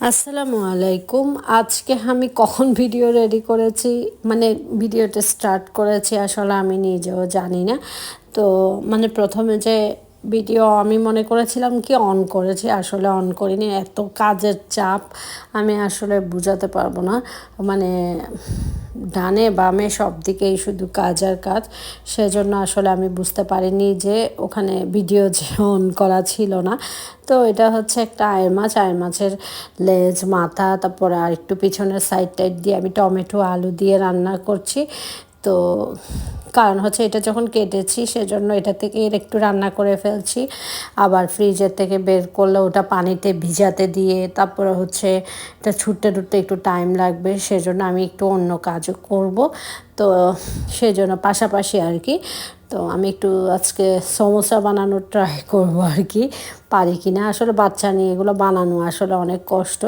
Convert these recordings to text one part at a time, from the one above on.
আসসালামু আলাইকুম। আজকে আমি কখন ভিডিও রেডি করেছি? মানে ভিডিওটা স্টার্ট করেছি, আসলে আমি নিজেও জানি না। তো মানে প্রথমে যে ভিডিও আমি মনে করেছিলাম কি অন করেছি, আসলে অন করিনি। এত কাজের চাপ আমি আসলে বুঝাতে পারব না। মানে ডানে বামে সব দিকেই শুধু কাজ আর কাজ। সেজন্য আসলে আমি বুঝতে পারিনি যে ওখানে ভিডিও যে অন করা ছিল না। তো এটা হচ্ছে একটা আয়ের মাছ। আয়ের মাছের লেজ, মাথা, তারপরে আর একটু পিছনের সাইড টাইড দিয়ে আমি টমেটো, আলু দিয়ে রান্না করছি। তো কারণ হচ্ছে এটা যখন কেটেছি সেজন্য এটা থেকে এর একটু রান্না করে ফেলছি। আবার ফ্রিজের থেকে বের করলে ওটা পানিতে ভিজাতে দিয়ে তারপরে হচ্ছে এটা ছুটতে টুটতে একটু টাইম লাগবে, সেজন্য আমি একটু অন্য কাজও করব। তো সেই জন্য পাশাপাশি আর কি, তো আমি একটু আজকে সমোসা বানানোর ট্রাই করব আর কি, পারি কি না? আসলে বাচ্চা নিয়ে এগুলো বানানো আসলে অনেক কষ্ট।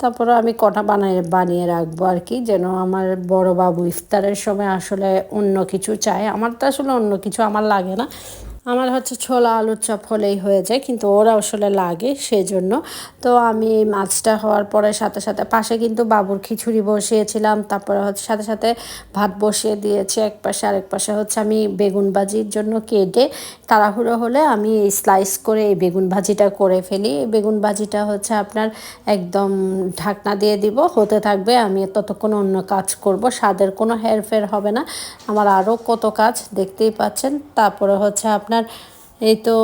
তারপরে আমি কটা বানিয়ে বানিয়ে রাখব আর কি, যেন আমার বড় বাবু ইফতারের সময় আসলে অন্য কিছু চায়। আমার তো আসলে অন্য কিছু আমার লাগে না। আমার হচ্ছে ছোলা আলুর চপ হলেই হয়ে যায়, কিন্তু ওরা আসলে লাগে সেই জন্য তো আমি মাছটা হওয়ার পরে সাথে সাথে পাশে কিন্তু বাবুর খিচুড়ি বসিয়েছিলাম, তারপরে হচ্ছে সাথে সাথে ভাত বসিয়ে দিয়েছি, এক পাশে আরেক পাশে হচ্ছে আমি বেগুন ভাজির জন্য কেটে, তাড়াহুড়ো হলে আমি স্লাইস করে এই বেগুন ভাজিটা করে ফেলি। এই বেগুন ভাজিটা হচ্ছে আপনার একদম ঢাকনা দিয়ে দিব, হতে থাকবে আমি ততক্ষণ অন্য কাজ করব, স্বাদের কোনো হেরফের হবে না। আমার আরও কত কাজ দেখতেই পাচ্ছেন, তারপরে হচ্ছে আপনার আপনার এই তো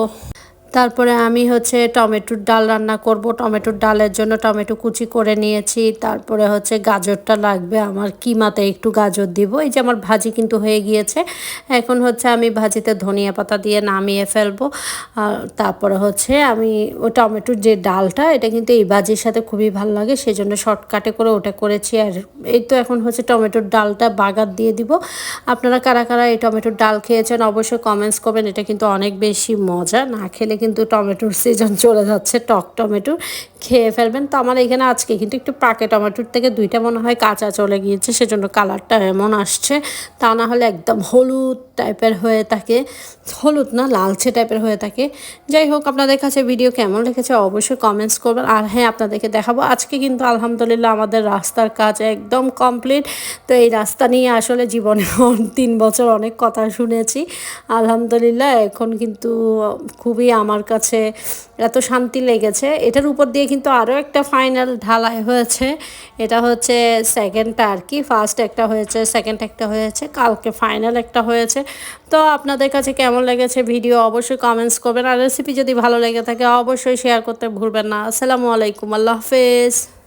তারপরে আমি হচ্ছে টমেটোর ডাল রান্না করব। টমেটোর ডালের জন্য টমেটো কুচি করে নিয়েছি। তারপরে হচ্ছে গাজরটা লাগবে। আমার কিমাতে একটু গাজর দিব। এই যে আমার ভাজি কিন্তু হয়ে গিয়েছে। এখন হচ্ছে আমি ভাজিতে ধনিয়া পাতা দিয়ে নামিয়ে ফেলব। তারপরে হচ্ছে আমি ওই টমেটোর যে ডালটা, এটা কিন্তু এই ভাজির সাথে খুবই ভালো লাগে। সেই জন্য শর্টকাটে করে ওটা করেছি। আর এই তো এখন হচ্ছে টমেটোর ডালটা বাগার দিয়ে দিব। আপনারা কারা কারা এই টমেটোর ডাল খেয়েছেন অবশ্যই কমেন্টস করবেন। এটা কিন্তু অনেক বেশি মজা। না খেলে কিন্তু টমেটোর সিজন চলে যাচ্ছে, টক টমেটো খেয়ে ফেলবেন। তো আমার এখানে আজকে কিন্তু একটু পাকে টমেটোর থেকে দুইটা মনে হয় কাঁচা চলে গিয়েছে, সেজন্য কালারটা এমন আসছে। তা না হলে একদম হলুদ টাইপের হয়ে থাকে, হলুদ না, লালচে টাইপের হয়ে থাকে। যাই হোক, আপনাদের কাছে ভিডিও কেমন লেগেছে অবশ্যই কমেন্টস করবেন। আর হ্যাঁ আপনাদেরকে দেখাবো, আজকে কিন্তু আলহামদুলিল্লাহ আমাদের রাস্তার কাজ একদম কমপ্লিট তো এই রাস্তা নিয়ে আসলে জীবনে তিন বছর অনেক কথা শুনেছি। আলহামদুলিল্লাহ, এখন কিন্তু খুবই আমার কাছে এত শান্তি লেগেছে। এটার উপর দিয়ে কিন্তু আরও একটা ফাইনাল ঢালাই হয়েছে। এটা হচ্ছে সেকেন্ডটা আর কি। ফার্স্ট একটা হয়েছে সেকেন্ড একটা হয়েছে, কালকে ফাইনাল একটা হয়েছে। তো আপনাদের কাছে কেমন লেগেছে ভিডিও অবশ্যই কমেন্টস করবেন। আর রেসিপি যদি ভালো লেগে থাকে অবশ্যই শেয়ার করতে ভুলবেন না। আসসালামু আলাইকুম, আল্লাহ হাফেজ।